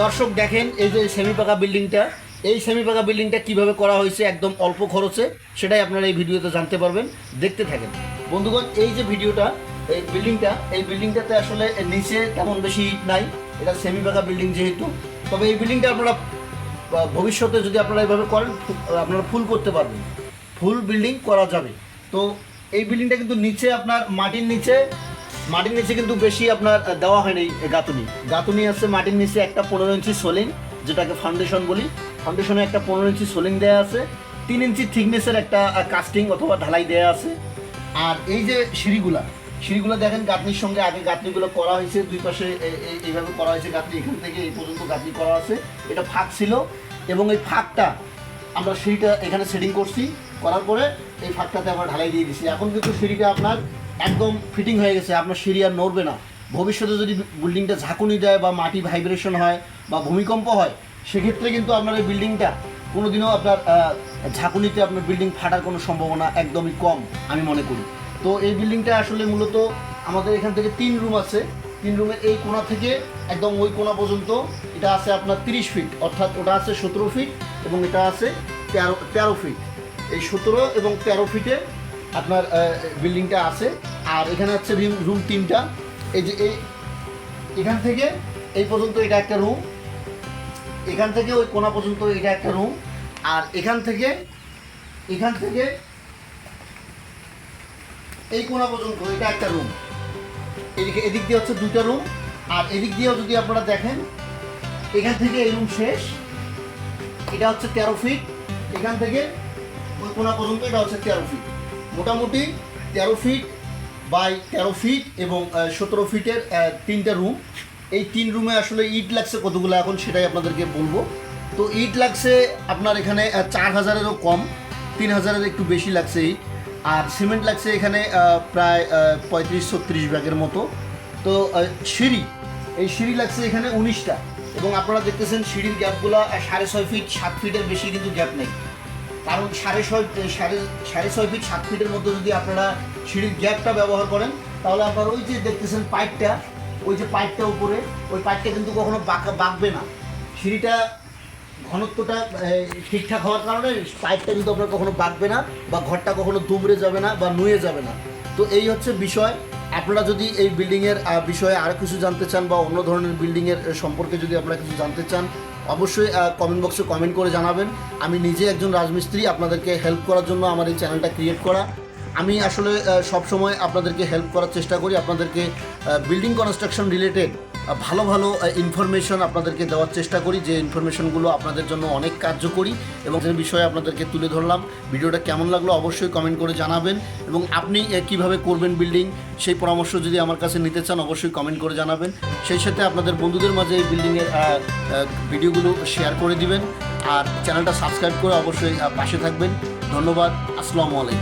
দর্শক দেখেন, এই যে সেমি পাকা বিল্ডিংটা, এই সেমি পাকা বিল্ডিংটা কীভাবে করা হয়েছে একদম অল্প খরচে, সেটাই আপনারা এই ভিডিওতে জানতে পারবেন, দেখতে থাকেন। বন্ধুগণ, এই যে ভিডিওটা, এই বিল্ডিংটা, এই বিল্ডিংটাতে আসলে নিচে তেমন বেশি ইট নাই, এটা সেমি পাকা বিল্ডিং যেহেতু, তবে এই বিল্ডিংটা আপনারা ভবিষ্যতে যদি আপনারা এইভাবে করেন আপনারা ফুল করতে পারবেন। ফুল বিল্ডিং করা যাবে। তো এই বিল্ডিংটা কিন্তু নিচে আপনার মাটির নিচে মাটির নিচে কিন্তু বেশি আপনার দেওয়া হয়নি গাঁথুনি। গাঁথুনি আছে মাটির নিচে একটা পনেরো ইঞ্চি সোলিং, যেটাকে ফাউন্ডেশন বলি। ফাউন্ডেশনে একটা পনেরো ইঞ্চি সোলিং দেওয়া আছে, তিন ইঞ্চি থিকনেসের একটা কাস্টিং অথবা ঢালাই দেওয়া আছে। আর এই যে সিঁড়িগুলা, সিঁড়িগুলো দেখেন গাঁথনির সঙ্গে আগে গাঁথনিগুলো করা হয়েছে, দুই পাশে এইভাবে করা হয়েছে গাঁথনি, এখান থেকে এই পর্যন্ত গাঁথনি করা আছে। এটা ফাঁক ছিল এবং এই ফাঁকটা আমরা সিঁড়িটা এখানে সেটিং করছি, করার পরে এই ফাঁকটাতে আমরা ঢালাই দিয়ে দিছি। এখন কিন্তু সিঁড়িটা আপনার একদম ফিটিং হয়ে গেছে, আপনার সিঁড়ি আর নড়বে না। ভবিষ্যতে যদি বিল্ডিংটা ঝাঁকুনি দেয় বা মাটি ভাইব্রেশন হয় বা ভূমিকম্প হয়, সেক্ষেত্রে কিন্তু আপনার এই বিল্ডিংটা কোনোদিনও আপনার ঝাঁকুনিতে আপনার বিল্ডিং ফাটার কোনো সম্ভাবনা একদমই কম, আমি মনে করি। তো এই বিল্ডিংটা আসলে মূলত আমাদের এখান থেকে তিন রুম আছে। তিন রুমের এই কোণা থেকে একদম ওই কোণা পর্যন্ত এটা আছে আপনার তিরিশ ফিট অর্থাৎ ওটা আছে সতেরো ফিট এবং এটা আছে তেরো তেরো ফিট এই সতেরো এবং তেরো ফিটে আপনার বিল্ডিংটা আছে। আর এখানে হচ্ছে রুম তিনটা। এই যে এই এখান থেকে এই পর্যন্ত এটা একটা রুম এখান থেকে ওই কোণা পর্যন্ত এটা একটা রুম আর এখান থেকে এখান থেকে এই কোণা পর্যন্ত এটা একটা রুম এদিকে এদিক দিয়ে হচ্ছে দুইটা রুম আর এদিক দিয়েও যদি আপনারা দেখেন, এখান থেকে এই রুম শেষ। এটা হচ্ছে তেরো ফিট এখান থেকে ওই কোণা পর্যন্ত এটা হচ্ছে তেরো ফিট মোটামুটি তেরো ফিট বাই তেরো ফিট এবং সতেরো ফিটের তিনটা রুম এই তিন রুমে আসলে ইট লাগছে কতগুলো এখন সেটাই আপনাদেরকে বলব। তো ইট লাগছে আপনার এখানে চার হাজারেরও কম, তিন হাজারের একটু বেশি লাগছে ইট আর সিমেন্ট লাগছে এখানে প্রায় পঁয়ত্রিশ, ছত্রিশ ব্যাগের মতো। তো সিঁড়ি, এই সিঁড়ি লাগছে এখানে উনিশটা। এবং আপনারা দেখতেছেন সিঁড়ির গ্যাপগুলো সাড়ে ছয় ফিট সাত ফিটের বেশি কিন্তু গ্যাপ নেই। কারণ সাড়ে ছয়, সাড়ে সাড়ে ছয় ফিট সাত ফিটের মধ্যে যদি আপনারা সিঁড়ির গ্যাপটা ব্যবহার করেন, তাহলে আপনার ওই যে দেখতেছেন পাইপটা ওই যে পাইপটা উপরে, ওই পাইপটা কিন্তু কখনো বাঁকা, বাঁকবে না। সিঁড়িটা ঘনত্বটা ঠিকঠাক হওয়ার কারণে পাইপটা কিন্তু আপনার কখনো বাঁকবে না বা ঘরটা কখনো দুমড়ে যাবে না বা নুয়ে যাবে না। তো এই হচ্ছে বিষয়। আপনারা যদি এই বিল্ডিংয়ের বিষয়ে আরও কিছু জানতে চান বা অন্য ধরনের বিল্ডিংয়ের সম্পর্কে যদি আপনারা কিছু জানতে চান, অবশ্যই কমেন্ট বক্সে কমেন্ট করে জানাবেন। আমি নিজে একজন রাজমিস্ত্রি, আপনাদেরকে হেল্প করার জন্য আমার এই চ্যানেলটা ক্রিয়েট করা। আমি আসলে সব সময় আপনাদেরকে হেল্প করার চেষ্টা করি। আপনাদেরকে বিল্ডিং কনস্ট্রাকশন রিলেটেড ভালো ভালো ইনফরমেশন আপনাদেরকে দেওয়ার চেষ্টা করি, যে ইনফরমেশনগুলো আপনাদের জন্য অনেক কার্যকরী এবং যে বিষয়ে আপনাদেরকে তুলে ধরলাম। ভিডিওটা কেমন লাগল অবশ্যই কমেন্ট করে জানাবেন এবং আপনি কীভাবে করবেন বিল্ডিং সেই পরামর্শ যদি আমার কাছে নিতে চান, অবশ্যই কমেন্ট করে জানাবেন। সেই সাথে আপনাদের বন্ধুদের মাঝে এই বিল্ডিংয়ের ভিডিওগুলো শেয়ার করে দিবেন। আর চ্যানেলটা সাবস্ক্রাইব করে অবশ্যই পাশে থাকবেন। ধন্যবাদ, আসসালামু আলাইকুম।